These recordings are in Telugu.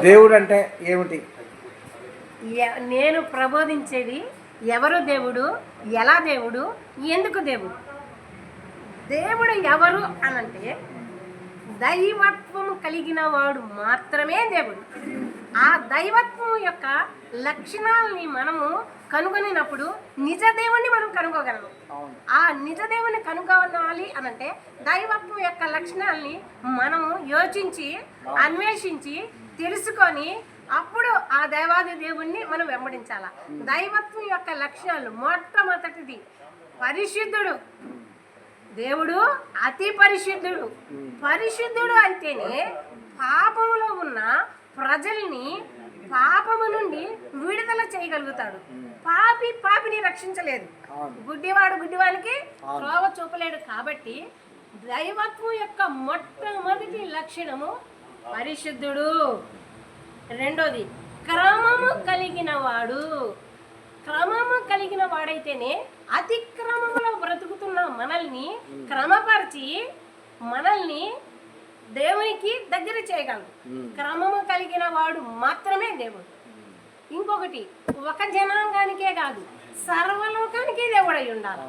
దేవుడు అంటే ఏమిటి? నేను ప్రబోధించేది ఎవరు దేవుడు? ఎలా దేవుడు? ఎందుకు దేవుడు? దేవుడు ఎవరు అనంటే దైవత్వము కలిగిన వాడు మాత్రమే దేవుడు. ఆ దైవత్వం యొక్క లక్షణాలని మనము కనుగొనినప్పుడు నిజ దేవుణ్ణి మనం కనుగోగలము. ఆ నిజ దేవుని కనుగొనాలి అనంటే దైవత్వం యొక్క లక్షణాలని మనము యోచించి అన్వేషించి తెలుసుకొని అప్పుడు ఆ దైవాది దేవుణ్ణి మనం వెంబడించాల. దైవత్వం యొక్క లక్షణాలు మొట్టమొదటిది పరిశుద్ధుడు. దేవుడు అతి పరిశుద్ధుడు. పరిశుద్ధుడు అయితేనే పాపములో ఉన్న ప్రజల్ని పాపము నుండి విడుదల చేయగలుగుతాడు. పాపి పాపిని రక్షించలేదు. గుడ్డివాడు గుడ్డివానికి త్రోవ చూపలేడు కాబట్టి దైవత్వం యొక్క మొట్టమొదటి లక్షణము పరిశుద్ధుడు. రెండోది క్రమము కలిగిన వాడు. క్రమము కలిగిన వాడైతేనే అతిక్రమములో బ్రతుకుతున్న మనల్ని క్రమపరిచి మనల్ని దేవునికి దగ్గర చేయగలడు క్రమము కలిగిన వాడు మాత్రమే దేవుడు. ఇంకొకటి ఒక జనాంగానికే కాదు సర్వలోకానికి దేవుడై ఉండాలి.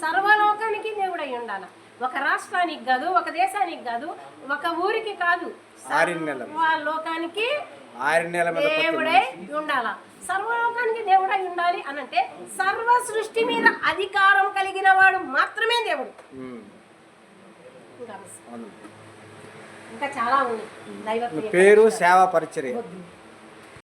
సర్వలోకానికి దేవుడై ఉండాలి. ఒక రాష్ట్రానికి కాదు ఒక దేశానికి కాదు ఒక ఊరికి కాదు పుట్టిన దేవుడై ఉండాల. సర్వలోకానికి దేవుడై ఉండాలి అనంటే సర్వ సృష్టి మీద అధికారం కలిగిన వాడు మాత్రమే దేవుడు. ఇంకా ఇంకా చాలా యొక్క పేరు సేవా పరిచర్య.